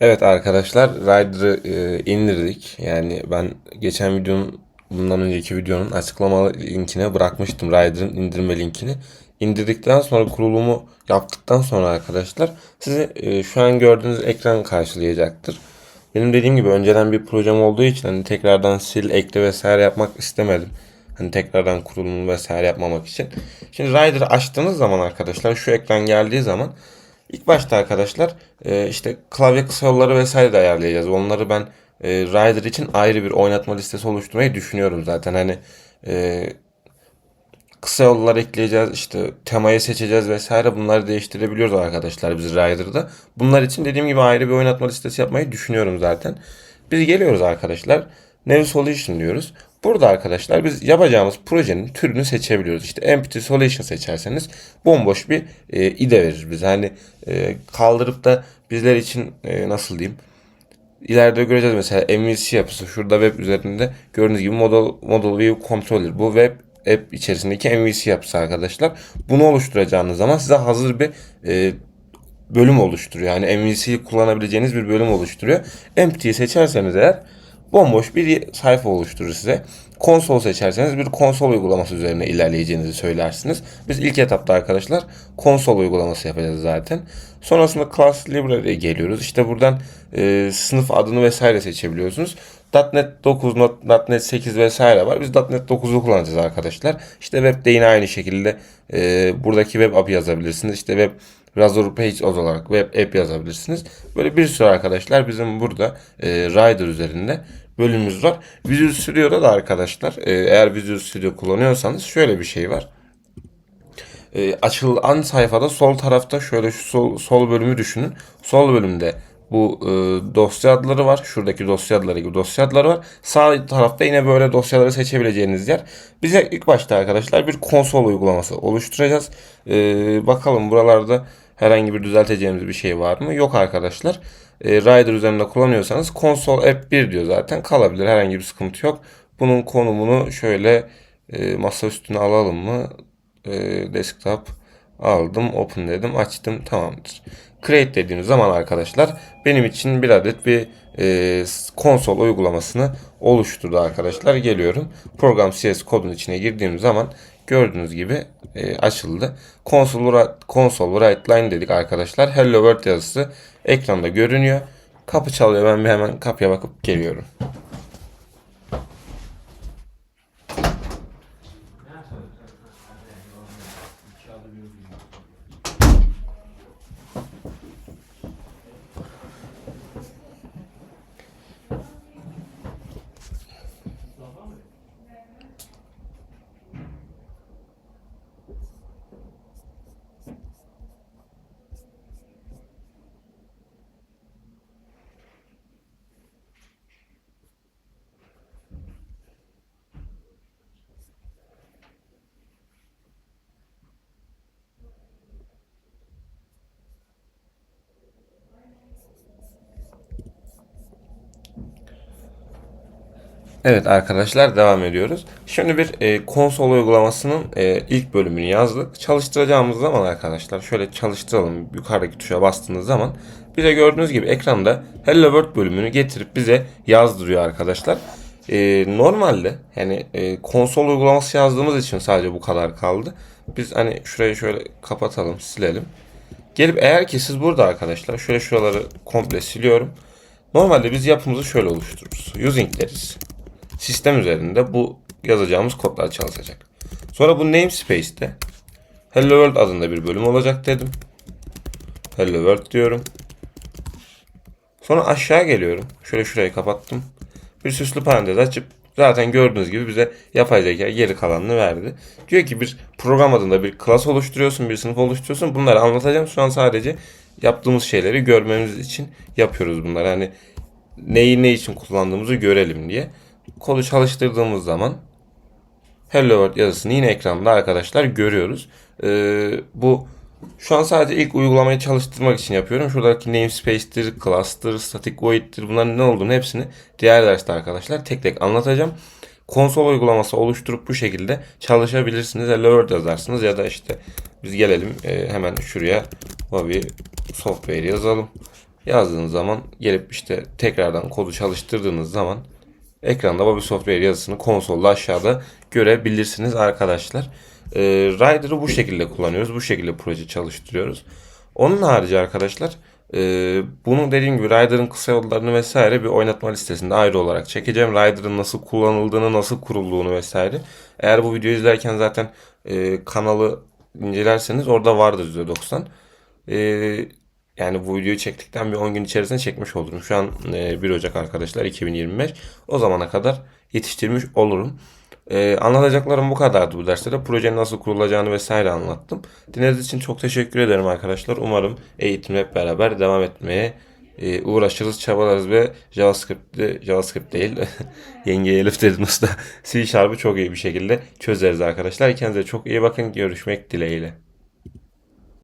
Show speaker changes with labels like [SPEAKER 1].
[SPEAKER 1] Evet arkadaşlar Rider'ı e, indirdik. Yani ben geçen videonun bundan önceki videonun açıklama linkine bırakmıştım Rider'ın indirme linkini. İndirdikten sonra kurulumu yaptıktan sonra arkadaşlar sizi e, şu an gördüğünüz ekran karşılayacaktır. Benim dediğim gibi önceden bir projem olduğu için hani tekrardan sil, ekle vesaire yapmak istemedim. Hani tekrardan kurulumu vesaire yapmamak için. Şimdi Rider'ı açtığınız zaman arkadaşlar şu ekran geldiği zaman İlk başta arkadaşlar e, işte klavye kısa yolları vesaire de ayarlayacağız. Onları ben e, Rider için ayrı bir oynatma listesi oluşturmayı düşünüyorum zaten. Hani e, kısa yollar ekleyeceğiz işte temayı seçeceğiz vesaire bunları değiştirebiliyoruz arkadaşlar biz Rider'da. Bunlar için dediğim gibi ayrı bir oynatma listesi yapmayı düşünüyorum zaten. Biz geliyoruz arkadaşlar. New Solution diyoruz. Burada arkadaşlar biz yapacağımız projenin türünü seçebiliyoruz. İşte Empty Solution seçerseniz bomboş bir e, ide verir bize. Hani e, kaldırıp da bizler için e, nasıl diyeyim İleride göreceğiz mesela MVC yapısı şurada web üzerinde gördüğünüz gibi Model, Model View Controller bu web app içerisindeki MVC yapısı arkadaşlar. Bunu oluşturacağınız zaman size hazır bir e, bölüm oluşturuyor. Yani MVC'yi kullanabileceğiniz bir bölüm oluşturuyor. Empty'yi seçerseniz eğer bomboş bir sayfa oluşturur size. Konsol seçerseniz bir konsol uygulaması üzerine ilerleyeceğinizi söylersiniz. Biz ilk etapta arkadaşlar konsol uygulaması yapacağız zaten. Sonrasında Class Library'e geliyoruz. İşte buradan e, sınıf adını vesaire seçebiliyorsunuz. .NET 9, .NET 8 vesaire var. Biz .NET 9'u kullanacağız arkadaşlar. İşte webde yine aynı şekilde e, buradaki web app yazabilirsiniz. İşte web Razor Page olarak web app yazabilirsiniz. Böyle bir sürü arkadaşlar bizim burada e, Rider üzerinde bölümümüz var. Visual Studio'da da arkadaşlar e, eğer Visual Studio kullanıyorsanız şöyle bir şey var. E, açılan sayfada sol tarafta şöyle şu sol, sol bölümü düşünün. Sol bölümde bu e, dosya adları var. Şuradaki dosya adları gibi dosya adları var. Sağ tarafta yine böyle dosyaları seçebileceğiniz yer. Bize ilk başta arkadaşlar bir konsol uygulaması oluşturacağız. E, bakalım buralarda herhangi bir düzelteceğimiz bir şey var mı? Yok arkadaşlar. E, Rider üzerinde kullanıyorsanız konsol app 1 diyor zaten. Kalabilir herhangi bir sıkıntı yok. Bunun konumunu şöyle e, masa üstüne alalım mı? E, desktop aldım, open dedim, açtım, tamamdır. Create dediğimiz zaman arkadaşlar benim için bir adet bir e, konsol uygulamasını oluşturdu arkadaşlar. Geliyorum. Program CS kodun içine girdiğim zaman gördüğünüz gibi e, açıldı. Console, console write dedik arkadaşlar. Hello World yazısı ekranda görünüyor. Kapı çalıyor. Ben bir hemen kapıya bakıp geliyorum. Evet arkadaşlar devam ediyoruz. Şimdi bir e, konsol uygulamasının e, ilk bölümünü yazdık. Çalıştıracağımız zaman arkadaşlar şöyle çalıştıralım. Yukarıdaki tuşa bastığınız zaman bize gördüğünüz gibi ekranda Hello World bölümünü getirip bize yazdırıyor arkadaşlar. E, normalde yani e, konsol uygulaması yazdığımız için sadece bu kadar kaldı. Biz hani şurayı şöyle kapatalım, silelim. Gelip eğer ki siz burada arkadaşlar şöyle şuraları komple siliyorum. Normalde biz yapımızı şöyle oluştururuz. Using deriz sistem üzerinde bu yazacağımız kodlar çalışacak. Sonra bu namespace'te Hello World adında bir bölüm olacak dedim. Hello World diyorum. Sonra aşağı geliyorum. Şöyle şurayı kapattım. Bir süslü parantez açıp zaten gördüğünüz gibi bize yapay zeka geri kalanını verdi. Diyor ki bir program adında bir klas oluşturuyorsun, bir sınıf oluşturuyorsun. Bunları anlatacağım. Şu an sadece yaptığımız şeyleri görmemiz için yapıyoruz bunları. Hani neyi ne için kullandığımızı görelim diye kodu çalıştırdığımız zaman Hello World yazısını yine ekranda arkadaşlar görüyoruz. Ee, bu şu an sadece ilk uygulamayı çalıştırmak için yapıyorum. Şuradaki namespace'tir, class'tır, static void'tir bunların ne olduğunu hepsini diğer derste arkadaşlar tek tek anlatacağım. Konsol uygulaması oluşturup bu şekilde çalışabilirsiniz. Hello World yazarsınız ya da işte biz gelelim e, hemen şuraya Hobby Software yazalım. Yazdığınız zaman gelip işte tekrardan kodu çalıştırdığınız zaman ekranda Bobby Software yazısını konsolda aşağıda görebilirsiniz arkadaşlar. Ee, Rider'ı bu şekilde kullanıyoruz. Bu şekilde proje çalıştırıyoruz. Onun harici arkadaşlar e, bunu dediğim gibi Rider'ın kısa yollarını vesaire bir oynatma listesinde ayrı olarak çekeceğim. Rider'ın nasıl kullanıldığını, nasıl kurulduğunu vesaire. Eğer bu videoyu izlerken zaten e, kanalı incelerseniz orada vardır %90. E, yani bu videoyu çektikten bir 10 gün içerisinde çekmiş olurum. Şu an e, 1 Ocak arkadaşlar 2025. O zamana kadar yetiştirmiş olurum. E, anlatacaklarım bu kadardı bu derste de. Projenin nasıl kurulacağını vesaire anlattım. Dinlediğiniz için çok teşekkür ederim arkadaşlar. Umarım eğitim hep beraber devam etmeye e, uğraşırız, çabalarız ve JavaScript'i, JavaScript değil, yenge Elif dedim usta. C Sharp'ı çok iyi bir şekilde çözeriz arkadaşlar. Kendinize çok iyi bakın. Görüşmek dileğiyle.